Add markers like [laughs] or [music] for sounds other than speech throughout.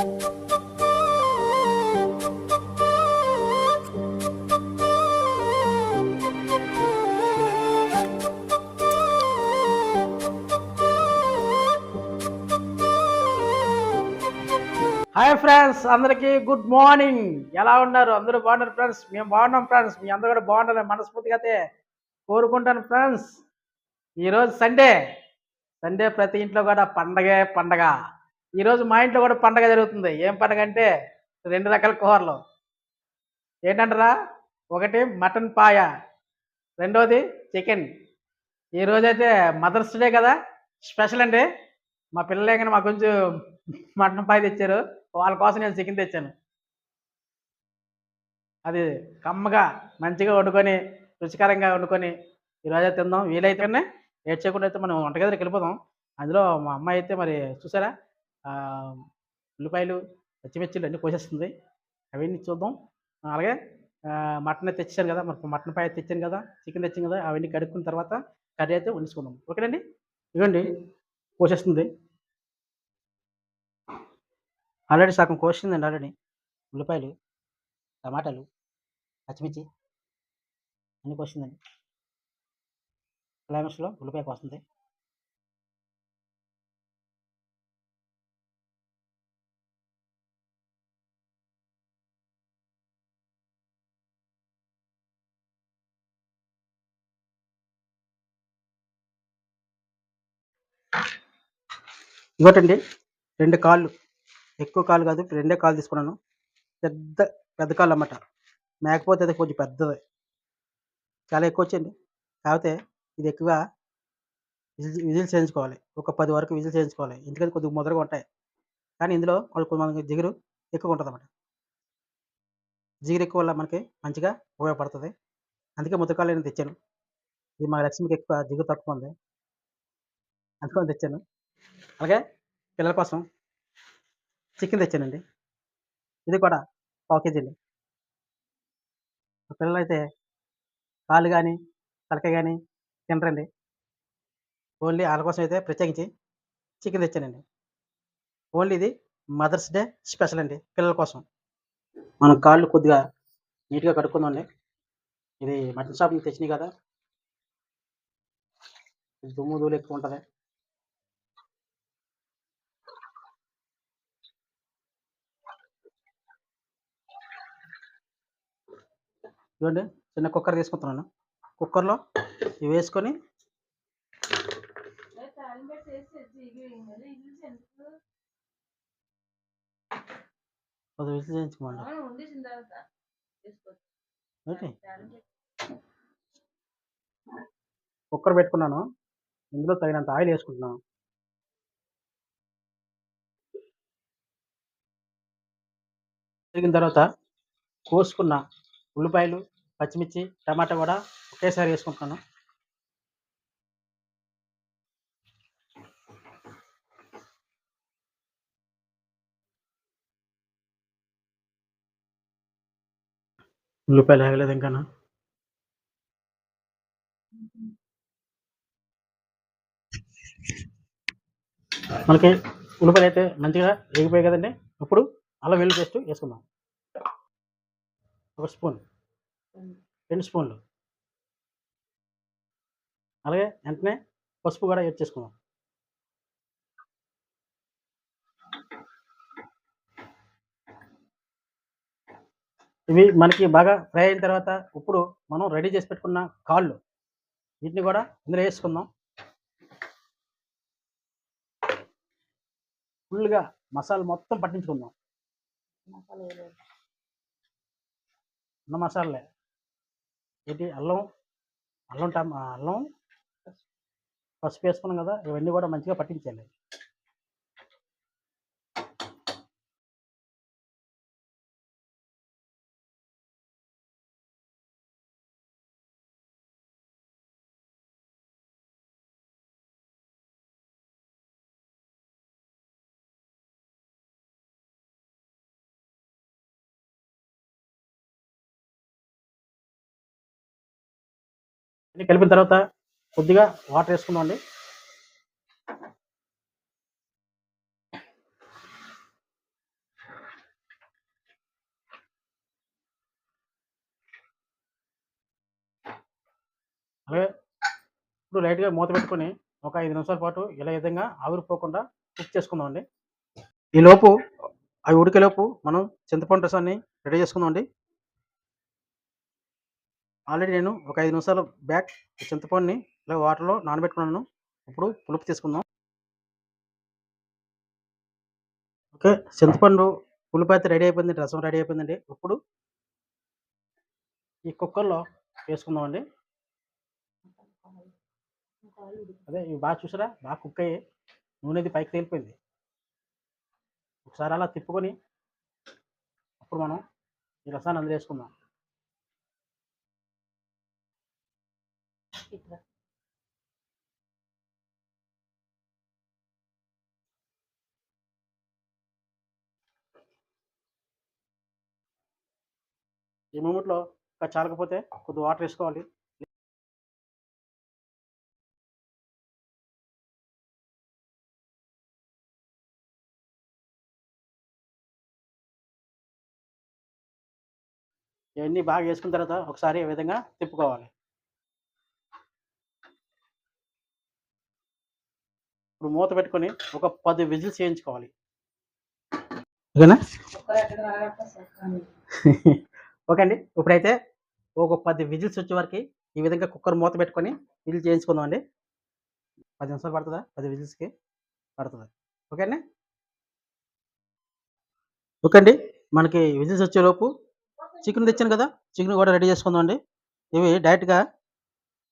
Hi friends అందరికీ good morning ఎలా ఉన్నారు? అందరూ బాగున్నారు ఫ్రెండ్స్ మేము బాగున్నాం ఫ్రెండ్స్ మీ అందరూ కూడా బాగుండాలని మనస్ఫూర్తిగా అయితే కోరుకుంటాను ఫ్రెండ్స్ ఈరోజు సండే సండే ప్రతి ఇంట్లో కూడా పండగే పండగ. ఈరోజు మా ఇంట్లో కూడా పండగ జరుగుతుంది. ఏం పండగ అంటే రెండు రకాల కూరలు. ఏంటంటారా? ఒకటి మటన్ పాయ రెండోది చికెన్. ఈరోజైతే మదర్స్ డే కదా స్పెషల్ అండి. మా పిల్లలే కానీ మాకు కొంచెం మటన్ పాయ తెచ్చారు. వాళ్ళ కోసం నేను చికెన్ తెచ్చాను. అది కమ్మగా మంచిగా వండుకొని రుచికరంగా వండుకొని ఈరోజు తిందాం. వీలైతేనే ఏడ్చేకుండా అయితే మనం వంటగదిలోకి వెళ్ళిపోదాం. అందులో మా అమ్మాయి అయితే మరి చూసారా? ఉల్లిపాయలు పచ్చిమిర్చిలు అన్నీ కోసేస్తుంది. అవన్నీ చూద్దాం. అలాగే మటన్ తెచ్చాను కదా మరి మటన్ పాయ తెచ్చాను కదా చికెన్ తెచ్చాను కదా అవన్నీ కడుక్కున్న తర్వాత కర్రీ అయితే వండుకుందాం ఓకేనండి? ఇవ్వండి. కోసేస్తుంది. ఆల్రెడీ సగం కోసిందండి ఆల్రెడీ. ఉల్లిపాయలు టమాటాలు పచ్చిమిర్చి అన్నీ కోసిందండి. క్లైమాక్స్లో ఉల్లిపాయ కోస్తుంది. ఇంకోటండి రెండు కాళ్ళు. ఎక్కువ కాళ్ళు కాదు రెండే కాళ్ళు తీసుకున్నాను. పెద్ద పెద్ద కాళ్ళు అన్నమాట. మేకపోతే అది కొంచెం పెద్దది. చాలా ఎక్కువ వచ్చింది కాకపోతే ఇది ఎక్కువ విజిల్ చేయించుకోవాలి. ఒక పది వరకు విజిల్ చేయించుకోవాలి. ఎందుకంటే కొద్దిగా ముదరగా ఉంటాయి. కానీ ఇందులో కొంచెం మనకి జిగురు ఎక్కువ ఉంటుంది అన్నమాట జిగురు ఎక్కువ వల్ల మనకి మంచిగా ఉపయోగపడుతుంది. అందుకే ముద్దకాళ్ళు నేను తెచ్చాను. ఇది మా లక్ష్మికి ఎక్కువ జిగురు తక్కువ ఉంది. అందుకని తెచ్చాను. అలాగే పిల్లల కోసం చికెన్ తెచ్చానండి. ఇది కూడా పావు కేజీ అండి. పిల్లలు అయితే కాలు కానీ తలకాయ కానీ తినరండి. ఓన్లీ వాళ్ళ కోసం అయితే ప్రత్యేకించి చికెన్ తెచ్చానండి. ఓన్లీ ఇది మదర్స్ డే స్పెషల్ అండి పిల్లల కోసం. మనం కాళ్ళు కొద్దిగా నీట్గా కడుక్కుందామండి ఇది మటన్ షాప్ నుంచి తెచ్చినాయి కదా. దుమ్ము ధూళి ఎక్కువ ఉంటుంది. ఇవ్వండి చిన్న కుక్కర్ తీసుకుంటున్నాను కుక్కర్లో ఇవి వేసుకొని కుక్కర్ పెట్టుకున్నాను. ఇందులో తగినంత ఆయిల్ వేసుకుంటున్నాను. తిరిగిన తర్వాత కోసుకున్న ఉల్లిపాయలు పచ్చిమిర్చి టమాటా కూడా ఒకేసారి వేసుకుంటున్నాను ఉల్లిపాయలు వేగలేదు ఇంకా మనకి ఉల్లిపాయలు అయితే మంచిగా వేగిపోయాయి కదండి. ఇప్పుడు అల్లం వెల్లుల్లి పేస్ట్ వేసుకుందాం. ఒక స్పూన్. రెండు స్పూన్లు అలాగే వెంటనే పసుపు కూడా యాడ్ చేసుకుందాం. ఇవి మనకి బాగా ఫ్రై అయిన తర్వాత ఇప్పుడు మనం రెడీ చేసి పెట్టుకున్న కాళ్ళు వీటిని కూడా ఇందులో వేసుకుందాం. ఫుల్గా మసాలా మొత్తం పట్టించుకుందాం. ఉన్న మసాలాలే. ఏంటి? అల్లం అల్లం టమ అల్లం పసుపు. వేసుకున్నాం కదా ఇవన్నీ కూడా మంచిగా పట్టించాలి ఇది కలిపిన తర్వాత కొద్దిగా వాటర్ వేసుకుందాం అండి అలాగే ఇప్పుడు లైట్గా మూత పెట్టుకొని ఒక ఐదు నిమిషాల పాటు ఇలా విధంగా ఆవిరిపోకుండా కుక్ చేసుకుందామండి. ఈలోపు అవి ఉడికేలోపు మనం చింతపండు రసాన్ని రెడీ చేసుకుందామండి. ఆల్రెడీ నేను ఒక ఐదు నిమిషాలు బ్యాక్ చింతపండుని ఇలా వాటర్లో నానబెట్టుకున్నాను. ఇప్పుడు పులుపు తీసుకుందాం. ఓకే చింతపండు పులుపు అయితే రెడీ అయిపోయింది రసం రెడీ అయిపోయిందండి. ఇప్పుడు ఈ కుక్కర్లో వేసుకుందామండి. అదే ఇవి బాగా చూసారా? బాగా కుక్ అయ్యి నూనెది పైకి తేలిపోయింది. ఒకసారి అలా తిప్పుకొని అప్పుడు మనం ఈ రసాన్ని అందులో వేసుకుందాం. ఈ మూమెంట్లో చాలకపోతే కొద్ది వాటర్ వేసుకోవాలి. ఇవన్నీ బాగా వేసుకున్న తర్వాత ఒకసారి ఈ విధంగా తిప్పుకోవాలి. ఇప్పుడు మూత పెట్టుకొని ఒక పది విజిల్స్ చేయించుకోవాలి. ఓకేనా? ఓకే అండి. ఇప్పుడైతే ఒక పది విజిల్స్ వచ్చే వరకు ఈ విధంగా కుక్కర్ మూత పెట్టుకొని విజిల్ చేయించుకుందాం అండి. పది నిమిషాలు పడుతుందా? పది విజిల్స్కి పడుతుంది? ఓకే అండి. ఓకే అండి. మనకి విజిల్స్ వచ్చేలోపు చికెన్ తెచ్చాను కదా చికెన్ కూడా రెడీ చేసుకుందాం అండి. ఇవి డైరెక్ట్గా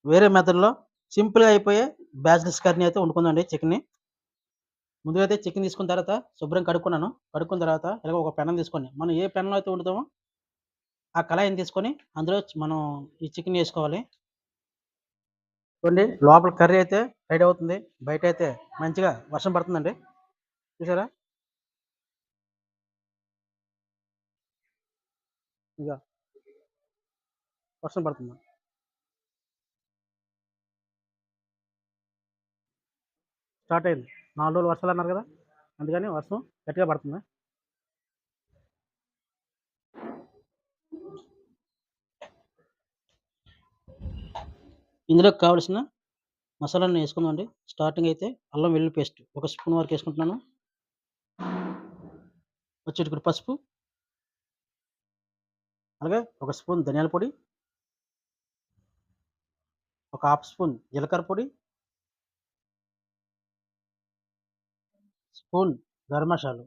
వేరే మెథడ్లో సింపుల్గా అయిపోయే బ్యాచిలర్స్ కర్రీ అయితే వండుకుందండి చికెన్ని. ముందుగా అయితే చికెన్ తీసుకున్న తర్వాత శుభ్రం కడుక్కున్నాను. కడుక్కున్న తర్వాత ఇలాగ ఒక పెనం తీసుకొని మనం ఏ పెనంలో అయితే వండుతామో ఆ కళాయిని తీసుకొని అందులో మనం ఈ చికెన్ వేసుకోవాలి. చూడండి లోపల కర్రీ అయితే రెడీ అవుతుంది. బయట అయితే మంచిగా వర్షం పడుతుందండి. చూసారా? ఇక వర్షం పడుతుంది. స్టార్ట్ అయింది. నాలుగు రోజులు వర్షాలు అన్నారు కదా అందుకని వర్షం గట్టిగా పడుతుంది? ఇందులో కావలసిన మసాలాను వేసుకుందామండి. స్టార్టింగ్ అయితే అల్లం వెల్లుల్లి పేస్ట్. ఒక స్పూన్ వరకు వేసుకుంటున్నాను. వచ్చేటికి పసుపు. అలాగే ఒక స్పూన్ ధనియాల పొడి. ఒక హాఫ్ స్పూన్ జీలకర్ర పొడి. స్పూన్ గరం మసాలు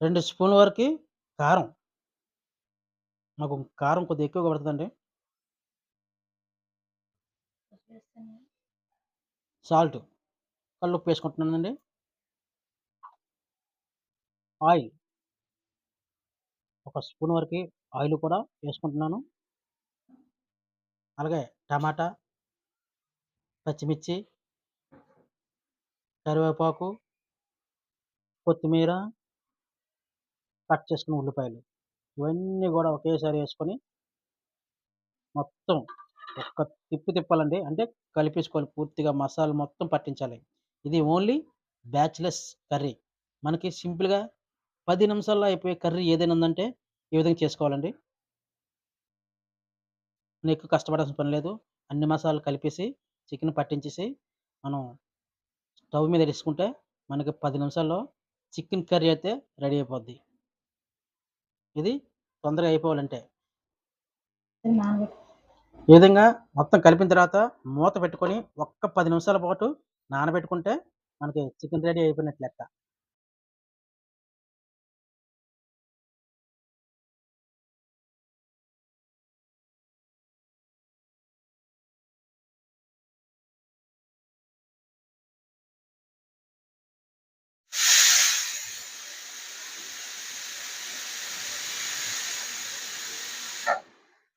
రెండు స్పూన్ వరకు కారం. నాకు కారం కొద్దిగా ఎక్కువగా పడుతుందండి. సాల్ట్ కళ్ళు ఉప్పు వేసుకుంటున్నానండి. ఆయిల్ ఒక స్పూన్ వరకు ఆయిల్ కూడా వేసుకుంటున్నాను. అలాగే టమాటా పచ్చిమిర్చి కరివేపాకు కొత్తిమీర కట్ చేసుకున్న ఉల్లిపాయలు. ఇవన్నీ కూడా ఒకేసారి వేసుకొని మొత్తం ఒక్క తిప్పి తిప్పాలండి. అంటే కలిపేసుకోవాలి పూర్తిగా మసాలా మొత్తం పట్టించాలి. ఇది ఓన్లీ బ్యాచిలర్స్ కర్రీ. మనకి సింపుల్గా పది నిమిషాల్లో అయిపోయే కర్రీ ఏదైనా ఉందంటే ఈ విధంగా చేసుకోవాలండి. ఎక్కువ కష్టపడాల్సిన పని లేదు. అన్ని మసాలాలు కలిపేసి చికెన్ పట్టించేసి మనం స్టవ్ మీద వేసుకుంటే మనకి పది నిమిషాల్లో చికెన్ కర్రీ అయితే రెడీ అయిపోద్ది. ఇది తొందరగా అయిపోవాలంటే. ఈ విధంగా మొత్తం కలిపిన తర్వాత మూత పెట్టుకొని ఒక్క పది నిమిషాల పాటు నానబెట్టుకుంటే మనకి చికెన్ రెడీ అయిపోయినట్లు లెక్క.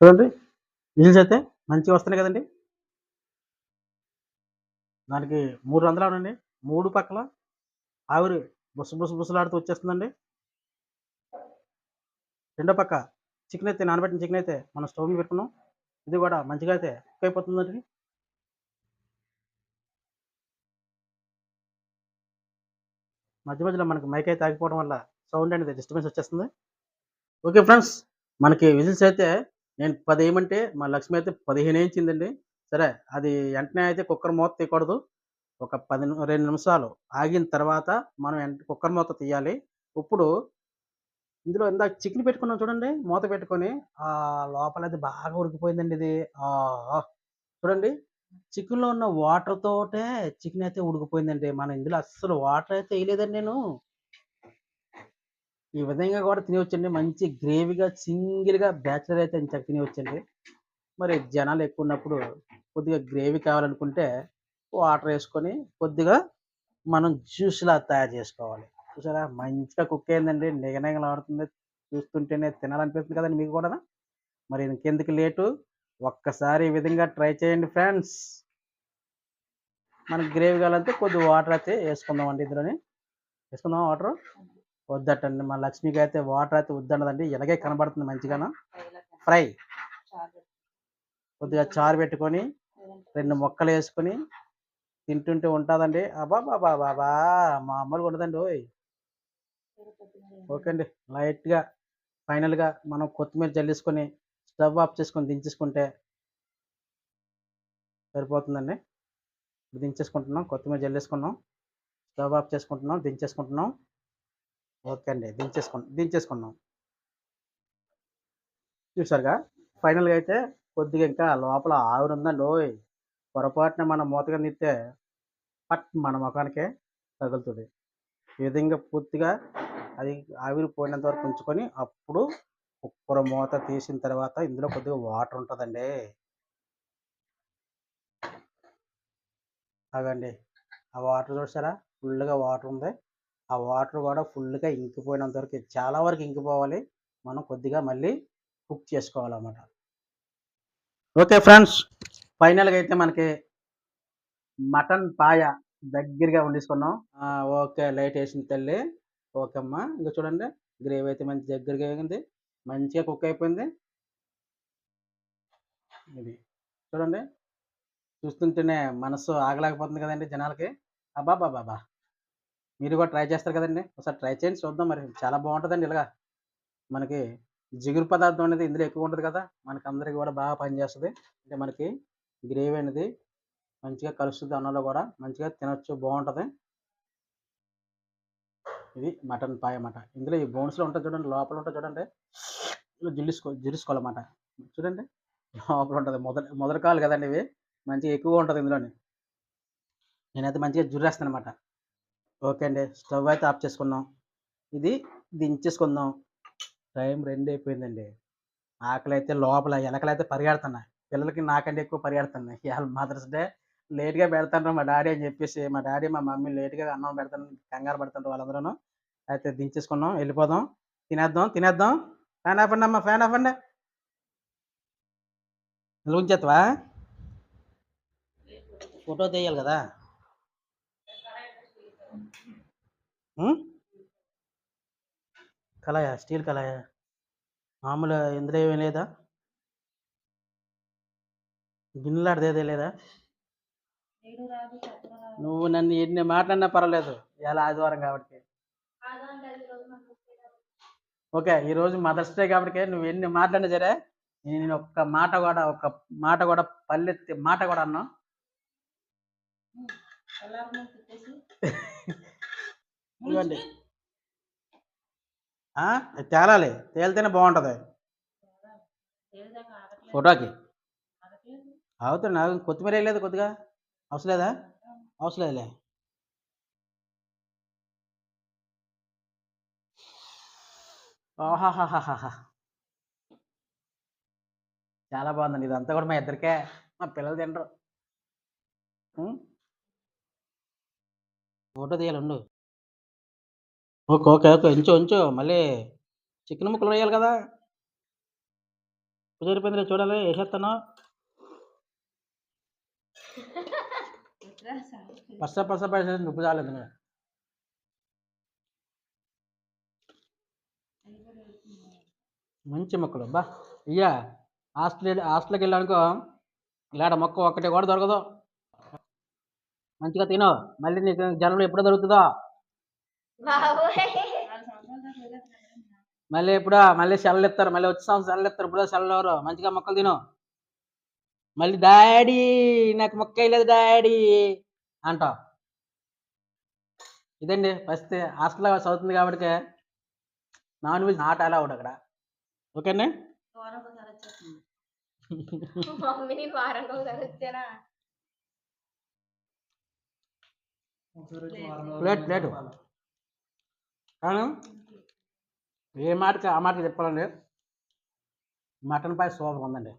చూడండి విజిల్స్ అయితే మంచిగా వస్తున్నాయి కదండి. దానికి మూడు రంధ్రాలు ఉండండి మూడు పక్కల ఆవిరి బుస బుస బుసలాడుతూ వచ్చేస్తుందండి. రెండో పక్క చికెన్ అయితే నానబెట్టిన చికెన్ అయితే మనం స్టవ్ మీద పెట్టుకున్నాం. ఇది కూడా మంచిగా అయితే కుక్ అయిపోతుందండి. మధ్య మధ్యలో మనకి మైక్ అయితే ఆగిపోవడం వల్ల సౌండ్ అనేది డిస్టర్బెన్స్ వచ్చేస్తుంది. ఓకే ఫ్రెండ్స్ మనకి విజిల్స్ అయితే నేను పది ఏమంటే మా లక్ష్మి అయితే పదిహేను వేయించిందండి సరే అది వెంటనే అయితే కుక్కర్ మూత తీయకూడదు. ఒక పది రెండు నిమిషాలు ఆగిన తర్వాత మనం వెంట కుక్కర్ మూత తీయాలి. ఇప్పుడు ఇందులో ఇందాక చికెన్ పెట్టుకున్నాం చూడండి మూత పెట్టుకొని. ఆ లోపల అది బాగా ఉడికిపోయిందండి ఇది. ఆ చూడండి. చికెన్లో ఉన్న వాటర్ తోటే చికెన్ అయితే ఉడికిపోయిందండి. మనం ఇందులో అస్సలు వాటర్ అయితే వేయలేదండి నేను. ఈ విధంగా కూడా తినవచ్చండి. మంచి గ్రేవీగా సింగిల్గా బ్యాచిలర్ అయితే ఇంత తినవచ్చండి. మరి జనాలు ఎక్కువ ఉన్నప్పుడు కొద్దిగా గ్రేవీ కావాలనుకుంటే వాటర్ వేసుకొని కొద్దిగా మనం జ్యూస్లా తయారు చేసుకోవాలి. చూసారా? మంచిగా కుక్ అయిందండి. నిగనిగలాడుతుంది చూస్తుంటేనే తినాలనిపిస్తుంది కదండి మీకు కూడా మరి ఇంకెందుకు లేటు? ఒక్కసారి ఈ విధంగా ట్రై చేయండి ఫ్రెండ్స్. మనకి గ్రేవీ కావాలంటే కొద్ది వాటర్ అయితే వేసుకుందాం అండి ఇందులోని. వేసుకుందాం వాటర్? వద్దటండి. మా లక్ష్మికి అయితే వాటర్ అయితే వద్దన్నదండి. ఇలాగే కనబడుతుంది మంచిగాను? ఫ్రై. కొద్దిగా చారు పెట్టుకొని రెండు ముక్కలు వేసుకొని తింటుంటే ఉంటుందండి. అబ్బా బాబా బాబా మామూలుగా ఉండదండి ఓయ్. ఓకే అండి. లైట్గా ఫైనల్గా మనం కొత్తిమీర జల్లేసుకొని స్టవ్ ఆఫ్ చేసుకొని దించేసుకుంటే సరిపోతుందండి. దించేసుకుంటున్నాం. కొత్తిమీర జల్లేసుకున్నాం స్టవ్ ఆఫ్ చేసుకుంటున్నాం. దించేసుకుంటున్నాం. ఓకే అండి. దించేసుకు దించేసుకున్నాం. చూసారుగా ఫైనల్గా అయితే కొద్దిగా ఇంకా లోపల ఆవిరి ఉందండి. ఓయ్! పొరపాటున మనం మూతగా నిత్తే పట్ మన ముఖానికే తగులుతుంది. ఈ విధంగా పూర్తిగా అది ఆవిరి పోయినంత వరకు ఉంచుకొని అప్పుడు కుక్కర మూత తీసిన తర్వాత ఇందులో కొద్దిగా వాటర్ ఉంటుందండి. అదండి ఆ వాటర్ చూసారా? ఫుల్గా వాటర్ ఉంది. ఆ వాటర్ కూడా ఫుల్గా ఇంకిపోయినంత వరకు చాలా వరకు ఇంకిపోవాలి. మనం కొద్దిగా మళ్ళీ కుక్ చేసుకోవాలన్నమాట. ఓకే ఫ్రెండ్స్ ఫైనల్గా అయితే మనకి మటన్ పాయ దగ్గరగా వండేసుకున్నాం. ఓకే లైట్ వేసిన తల్లి. ఓకే అమ్మా ఇంకా చూడండి. గ్రేవీ అయితే మంచి దగ్గరగా అయింది మంచిగా కుక్ అయిపోయింది. ఇది చూడండి. చూస్తుంటేనే మనసు ఆగలేకపోతుంది కదండి జనాలకి. అబ్బా బాబా మీరు కూడా ట్రై చేస్తారు కదండి. ఒకసారి ట్రై చేయండి చూద్దాం మరి. చాలా బాగుంటుందండి ఇలాగా. మనకి జిగురు పదార్థం అనేది ఇందులో ఎక్కువ ఉంటుంది కదా. మనకి అందరికి కూడా బాగా పనిచేస్తుంది. అంటే మనకి గ్రేవీ అనేది మంచిగా కలుస్తుంది అన్నంలో కూడా. మంచిగా తినొచ్చు బాగుంటుంది. ఇది మటన్ పాయ అన్నమాట. ఇందులో ఈ బోన్స్లో ఉంటుంది చూడండి లోపల ఉంటుంది చూడండి. ఇలా జిల్లుసుకో జిల్లుసుకోవాలన్నమాట చూడండి లోపల ఉంటుంది. మొదటి మొదటి కాలు కదండి ఇవి. మంచిగా ఎక్కువ ఉంటుంది ఇందులోని. నేనైతే మంచిగా జుర్రేస్తాను అనమాట ఓకే అండి. స్టవ్ అయితే ఆఫ్ చేసుకున్నాం. ఇది దించేసుకుందాం. టైం రెండు అయిపోయిందండి ఆకలి అయితే లోపల ఎలకలు అయితే పరిగెడుతున్నాయి. పిల్లలకి నాకంటే ఎక్కువ పరిగెడుతున్నాయి. ఇవాళ మదర్స్ డే. లేట్గా పెడతాను మా డాడీ అని చెప్పేసి మా డాడీ మా మమ్మీ లేట్గా అన్నం పెడతాను కంగారు పెడతాను వాళ్ళందరూ అయితే దించేసుకున్నాం. వెళ్ళిపోదాం. తినేద్దాం తినేద్దాం. ఫ్యాన్ ఆఫండి అమ్మ ఫ్యాన్ ఆఫండి ఉంచేస్తావా ఫోటో తీయాలి కదా? కళాయా? స్టీల్ కళాయా? మామూలు ఇందులో ఏమీ లేదా? గిన్నెలాడదేదే లేదా? నువ్వు నన్ను ఎన్ని మాట్లాడినా పర్వాలేదు. ఇలా ఆదివారం కాబట్టి. ఓకే ఈరోజు మదర్స్ డే కాబట్టి నువ్వు ఎన్ని మాట్లాడినా సరే నేను ఒక్క మాట కూడా ఒక్క మాట కూడా పల్లెత్తి మాట కూడా అన్నా. [laughs] ఇవ్వండి. తేలాలి. తేలితేనే బాగుంటుంది. ఫోటోకి? అవుతుంది. నాకు కొత్తిమీర వేయలేదు కొద్దిగా. అవసరం లేదా? అవసరం లేదులే. చాలా బాగుందండి. ఇదంతా కూడా మా ఇద్దరికే. మా పిల్లలు తినరు? ఫోటో తీయాలి ఉండు. Okay okay. ఓకే ఉంచు ఉంచు. మళ్ళీ చికెన్ ముక్కలు వేయాలి కదా. కుదిరిపోయింది చూడాలి వేసేస్తాను. పస పస పైసలు ఉప్పు చాలేదు మంచి మొక్కలు బా. అయ్యా హాస్టల్ హాస్టల్కి వెళ్ళానుకో ఇలాడ మొక్క ఒక్కటి కూడా దొరకదు. మంచిగా తిను. మళ్ళీ నీకు జనంలో ఎప్పుడో దొరుకుతుందో. మళ్ళీ ఎప్పుడో? మళ్ళీ సెలవులు ఇస్తారు. మళ్ళీ వచ్చే సంవత్సరం సెలవులు ఇస్తారు. ఇప్పుడు సెలవులు ఎవరు? మంచిగా మొక్కలు తిను. మళ్ళీ డాడీ నాకు మొక్క వేయలేదు డాడీ అంటావు. ఇదండి ఫస్ట్ హాస్టల్లో చదువుతుంది కాబట్టి నాన్ వెజ్ నాట్ అలా అక్కడ. ఓకేనా? వారానికి ఒకసారి వచ్చేస్తుంది మమ్మీ నేను వారానికి ఒకసారి వచ్చానా ప్లేట్ ప్లేట్. కానీ ఏ మాటకి ఆ మాట చెప్పాలండి మటన్ పాయ సూపర్ ఉందండి.